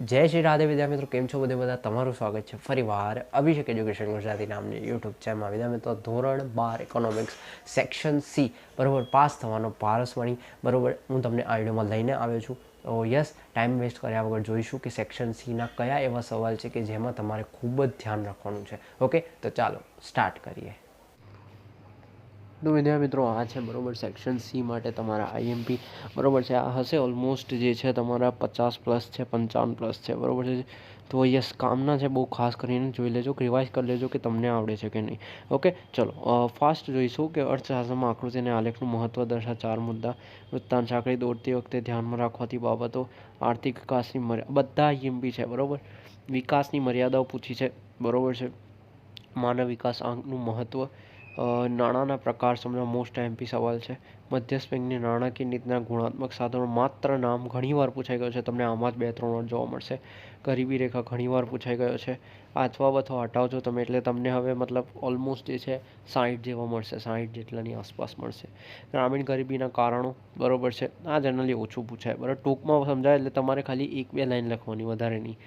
જય શ્રી રાધે વિદ્યા મિત્રો, કેમ છો બધે બધા? તમારું સ્વાગત છે ફરીવાર અભિષેક એજ્યુકેશન ગુજરાતી નામની યુટ્યુબ ચેનલમાં વિદ્યા મિત્રો, ધોરણ બાર ઇકોનોમિક્સ સેક્શન સી બરાબર, પાસ થવાનો પારસવાણી બરાબર, હું તમને આ વિડીયોમાં લઈને આવ્યો છું. તો યસ ટાઈમ વેસ્ટ કર્યા વગર જોઈશું કે સેક્શન સીના કયા એવા સવાલ છે કે જેમાં તમારે ખૂબ જ ધ્યાન રાખવાનું છે. ઓકે તો ચાલો સ્ટાર્ટ કરીએ. તો વિદ્યા મિત્રો આ છે બરોબર સેક્શન સી માટે તમારા આઈએમપી બરોબર છે. આ હશે ઓલમોસ્ટ જે છે તમારા પચાસ પ્લસ છે, પંચાવન પ્લસ છે, બરાબર છે. તો યસ કામના છે બહુ ખાસ કરીને જોઈ લેજો રિવાઇઝ કરી લેજો કે તમને આવડે છે કે નહીં. ઓકે ચલો ફાસ્ટ જોઈશું કે અર્થશાસ્ત્રમાં આકૃતિ અને આલેખનું મહત્ત્વ દર્શા ચાર મુદ્દા. વૃત્તાંત સાંકળી દોડતી વખતે ધ્યાનમાં રાખવાથી બાબતો, આર્થિક વિકાસની મર્યાદા બધા આઈએમપી છે, બરાબર? વિકાસની મર્યાદાઓ પૂછી છે, બરાબર છે. માનવ વિકાસ આંકનું મહત્ત્વ નાણાંના પ્રકાર સમજો મોસ્ટ એમપી સવાલ છે. મધ્યસ્થ બેંકની નાણાકીય નીતિના ગુણાત્મક સાધનો માત્ર નામ ઘણીવાર પૂછાઈ ગયો છે. તમને આમાં જ બે ત્રણ વાર જોવા મળશે. ગરીબી રેખા ઘણીવાર પૂછાઈ ગયો છે. અથવા અથવા હટાવજો તમે, એટલે તમને હવે મતલબ ઓલમોસ્ટ જે છે સાઠ જેવા મળશે. સાઠ જેટલાની આસપાસ મળશે. ગ્રામીણ ગરીબીના કારણો બરાબર છે. આ જનરલી ઓછું પૂછાય. બરાબર? ટૂંકમાં સમજાય એટલે તમારે ખાલી એક બે લાઈન લખવાની વધારે નહીં.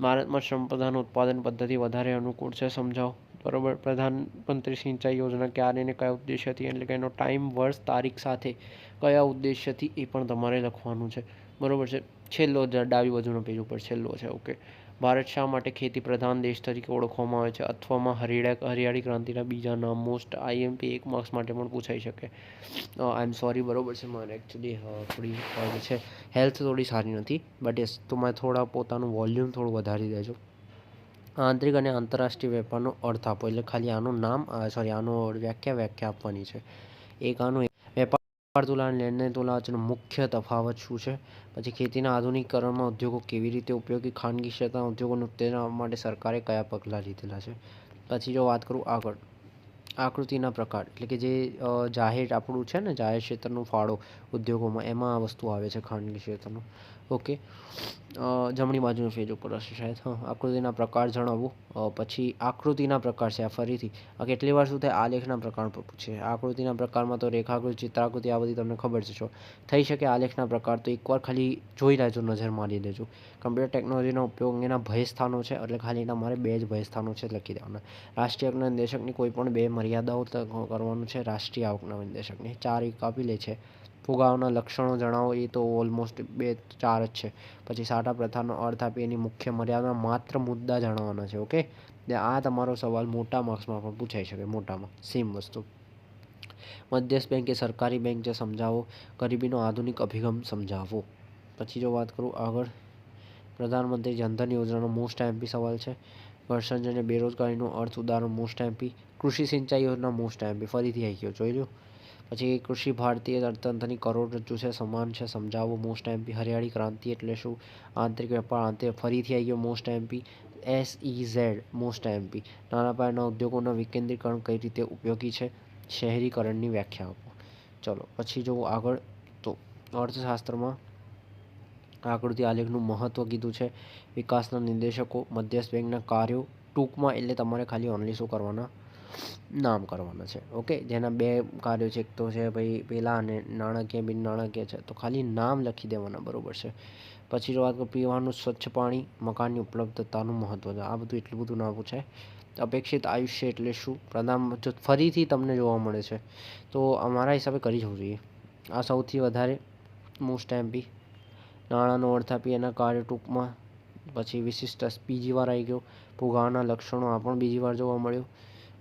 ભારતમાં શ્રમ ઉત્પાદન પદ્ધતિ વધારે અનુકૂળ છે, સમજાવો. બરોબર પ્રધાનમંત્રી સિંચાઈ યોજના ક્યારે અને કયા ઉદ્દેશ્યથી એટલે કે એનો ટાઈમ વર્ષ, તારીખ સાથે કયા ઉદ્દેશ્યથી એ પણ તમારે લખવાનું છે. બરોબર છે? છેલ્લો ડાબી બાજુનો પેજ ઉપર છેલ્લો છે ઓકે ભારત શા માટે ખેતી પ્રધાન દેશ તરીકે ઓળખવામાં આવે છે? અથવામાં હરિયા હરિયાળી ક્રાંતિના બીજા નામ મોસ્ટ આઈએમપી એક માર્ક્સ માટે પણ પૂછાઈ શકે. આઈ એમ સોરી બરોબર છે મારે એકચ્યુઅલી થોડી છે. હેલ્થ થોડી સારી નથી બટ યસ તો મારે થોડા પોતાનું વોલ્યુમ થોડું વધારી દેજો. આંતરિક અને આંતરરાષ્ટ્રીય વેપારનો અર્થ આપો એટલે ખાલી આનું નામ સોરી આનો વ્યાખ્યા વ્યાખ્યા આપવાની છે. એક આનું વેપાર તુલા અને લેણદેણ તુલા વચ્ચેનો મુખ્ય તફાવત શું છે? પછી ખેતીના આધુનિકીકરણમાં ઉદ્યોગો કેવી રીતે ઉપયોગી, ખાનગી ક્ષેત્રના ઉદ્યોગોને ઉત્તેજન માટે સરકારે કયા પગલાં લીધેલા છે? પછી જો વાત કરું આગળ, આકૃતિના પ્રકાર, એટલે કે જે જાહેર આપણું છે ને, જાહેર ક્ષેત્રનું ફાળો ઉદ્યોગોમાં, એમાં આ વસ્તુ આવે છે, ખાનગી ક્ષેત્રનો. ઓકે. જમણી બાજુનો પેજ ઉપર હશે શાયદ, હા. આકૃતિના પ્રકાર જણાવો. પછી આકૃતિના પ્રકાર છે આ ફરીથી. આ કેટલી વાર શું થાય આલેખના પ્રકાર પર પૂછે આકૃતિના પ્રકારમાં તો રેખાકૃતિ, ચિત્રાકૃતિ આ બધી તમને ખબર છે. થઈ શકે આલેખના પ્રકાર, તો એકવાર ખાલી જોઈ લેજો, નજર મારી લેજો. કમ્પ્યુટર ટેકનોલોજીનો ઉપયોગ અંગેના ભયસ્થાનો છે, એટલે ખાલી મારે બે જ ભયસ્થાનો છે લખી દેવાના. રાષ્ટ્રીય આવકના નિર્દેશકની કોઈ પણ બે મર્યાદાઓ કરવાનું છે રાષ્ટ્રીય આવકના નિર્દેશકની. ચાર એક આપી લે છે. ફુગાવાના લક્ષણો જણાવો, એ તો ઓલમોસ્ટ બે, ચાર જ છે. પછી સાટા પ્રથાનો અર્થ આપી એની મુખ્ય મર્યાદા માત્ર મુદ્દા જણાવવાના છે, ઓકે? આ તમારો સવાલ મોટા માર્ક્સમાં પણ પૂછાઈ શકે, મોટામાં સેમ વસ્તુ. મધ્યસ્થ બેંક એ સરકારી બેંક છે સમજાવો, ગરીબીનો આધુનિક અભિગમ સમજાવો. પછી જો વાત કરું આગળ, પ્રધાનમંત્રી જનધન યોજનાનો મોસ્ટ એમપી સવાલ છે. ઘર્ષણ અને બેરોજગારીનો અર્થ ઉદાહરણ મોસ્ટ એમપી કૃષિ સિંચાઈ યોજના મોસ્ટ એમપી ફરીથી આવી ગયો, જોઈ લો પછી કૃષિ ભારતીય અર્થતંત્રની કરોડરજ્જુ છે, સમાન છે, સમજાવો. મોસ્ટ એમપી હરિયાળી ક્રાંતિ એટલે શું? આંતરિક વેપાર, આંતરિક ફરીથી આવી ગયો most MP S E Z most MP નાના પાયાના ઉદ્યોગોના વિકેન્દ્રીકરણ કઈ રીતે ઉપયોગી છે? શહેરીકરણની વ્યાખ્યા આપો. ચલો, પછી જો આગળ. તો અર્થશાસ્ત્રમાં આકૃતિ આલેખનું મહત્ત્વ કીધું છે. વિકાસના નિર્દેશકો, મધ્યસ્થ બેંકના કાર્યો ટૂંકમાં એટલે તમારે ખાલી ઓનલી શું કરવાના? નામ કરવાના છે. ઓકે જેના બે કાર્યો છે. એક તો છે ભાઈ પેલા અને નાણાકીય, બિન નાણાકીય છે. તો ખાલી નામ લખી દેવાના બરાબર છે. પછી વાત કરું. પીવાનું સ્વચ્છ પાણી, મકાનની ઉપલબ્ધતાનું મહત્ત્વ છે આ બધું એટલું બધું ના પૂછાય. અપેક્ષિત આયુષ્ય એટલે શું? પ્રધાન ફરીથી તમને જોવા મળે છે. તો અમારા હિસાબે કરી જવું જોઈએ. આ સૌથી વધારે મોસ્ટ એમપી નાણાંનો અર્થ આપી એના કાર્ય ટૂંકમાં. પછી વિશિષ્ટ બીજી વાર આવી ગયો. ફુગાવાના લક્ષણો આ પણ બીજી વાર જોવા મળ્યું.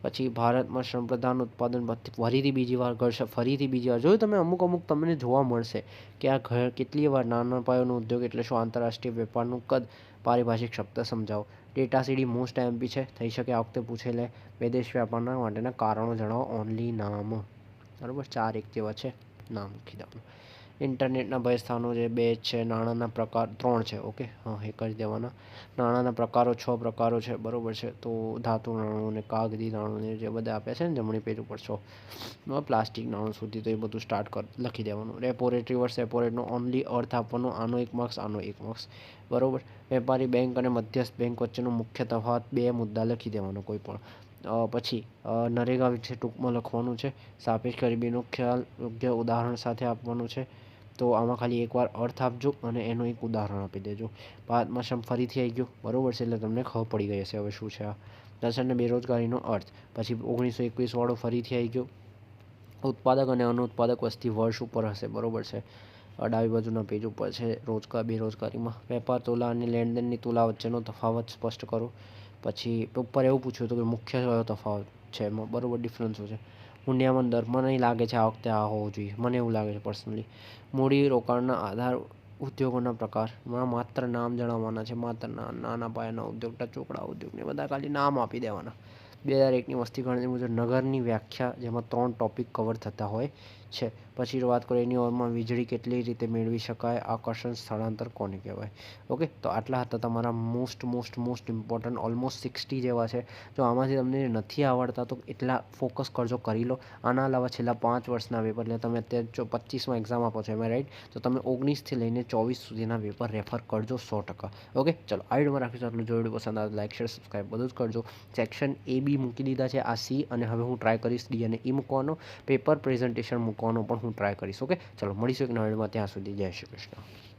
પછી ભારતમાં શ્રમપ્રધાન ઉત્પાદન ફરીથી બીજી વાર ઘડશે, ફરીથી બીજી વાર. જોયું તમે, અમુક અમુક તમને જોવા મળશે કે આ ઘર કેટલી વાર નાના પાયાનો ઉદ્યોગ એટલે શું આંતરરાષ્ટ્રીય વેપારનું કદ પારિભાષિક શબ્દ સમજાવો. ડેટા સીડી મોસ્ટ એમપી છે, થઈ શકે આ વખતે પૂછે લે. વિદેશ વ્યાપારના માટેના કારણો જણાવો. ઓનલી નામ. બરાબર? ચાર એક જેવા છે. નામ દેવાનું ઇન્ટરનેટના ભય સ્થાનો જે બે છે, નાણાંના પ્રકાર, ત્રણ છે, ઓકે? હા, એક કરી દેવાના. નાણાંના પ્રકારો છ પ્રકારો છે, બરાબર છે? તો ધાતુ નાણું ને કાગદી નાણું ને જે બધા આપ્યા છે ને જમણી પેજ ઉપર છો. પ્લાસ્ટિક નાણું સુધી તો એ બધું સ્ટાર્ટ કર, લખી દેવાનું. Repo rate reverse repo only અર્થ આપવાનો આનો એક માર્ક્સ આનો એક માર્ક્સ બરાબર? વેપારી બેંક અને મધ્યસ્થ બેંક વચ્ચેનો મુખ્ય તફાવત બે મુદ્દા લખી દેવાનો કોઈ પણ. પછી નરેગા વિશે ટૂંકમાં લખવાનું છે. સાપેક્ષ ગરીબીનો ખ્યાલ, યોગ્ય ઉદાહરણ સાથે આપવાનું છે. તો આમાં ખાલી એકવાર અર્થ આપજો અને એનું એક ઉદાહરણ આપી દેજો. પાંચમા શમ ફરીથી આવી ગયો. બરાબર છે, એટલે તમને ખબર પડી ગઈ હશે હવે શું છે આ. દસ અને બેરોજગારીનો અર્થ. પછી ઓગણીસો એકવીસવાળો ફરીથી આવી ગયો. ઉત્પાદક અને અનુત્પાદક વસ્તી વર્ષ ઉપર હશે, બરાબર છે. અડાવી બાજુના પેજ ઉપર છે રોજગાર બેરોજગારીમાં. વેપાર, તુલા અને લેણદેણની તુલા વચ્ચેનો તફાવત સ્પષ્ટ કરો. પછી ઉપર એવું પૂછ્યું હતું કે મુખ્ય તફાવત છે, એમાં બરાબર ડિફરન્સ છે. હુંડિયામણ દર મને લાગે છે આ વખતે આ હોવો જોઈએ. મને એવું લાગે છે પર્સનલી મૂડી રોકાણના આધાર ઉદ્યોગોના પ્રકાર. માત્ર નામ જણાવવાના છે, માત્ર નાના પાયાના ઉદ્યોગ, ટચોકડા ઉદ્યોગને બધા ખાલી નામ આપી દેવાના. બે હજાર એકની વસ્તી ગણતરી મુજબ નગરની વ્યાખ્યા જેમાં ત્રણ ટોપિક કવર થતા હોય છે. પછી વાત કરીએ એની ઓરમાં વીજળી કેટલી રીતે મેળવી શકાય, આકર્ષણ સ્થળાંતર કોને કહેવાય? ઓકે તો આટલા હતા તમારા most most most important almost sixty જેવા છે. જો આમાંથી તમને નથી આવડતા તો એટલા ફોકસ કરજો, કરી લો. આના અલાવા છેલ્લા પાંચ વર્ષના પેપર એટલે તમે અત્યારે જો પચીસમાં એક્ઝામ આપો છો એમાં રાઈટ તો તમે ઓગણીસથી લઈને ચોવીસ સુધીના પેપર રેફર કરજો સો ટકા. ઓકે ચલો, આ વિડીયોમાં રાખીશું. આટલું જો વીડિયો પસંદ આવે લાઇક શેર સબસ્ક્રાઈબ બધું જ કરજો. સેક્શન એ બી મૂકી દીધા છે આ સી અને હવે હું ટ્રાય કરીશ ડી અને ઈ મૂકવાનો. પેપર પ્રેઝન્ટેશન મૂકવાનો પણ હું ટ્રાય કરીશ ઓકે ચલો, મળીશું એક નવેડમાં ત્યાં સુધી જય શ્રી કૃષ્ણ.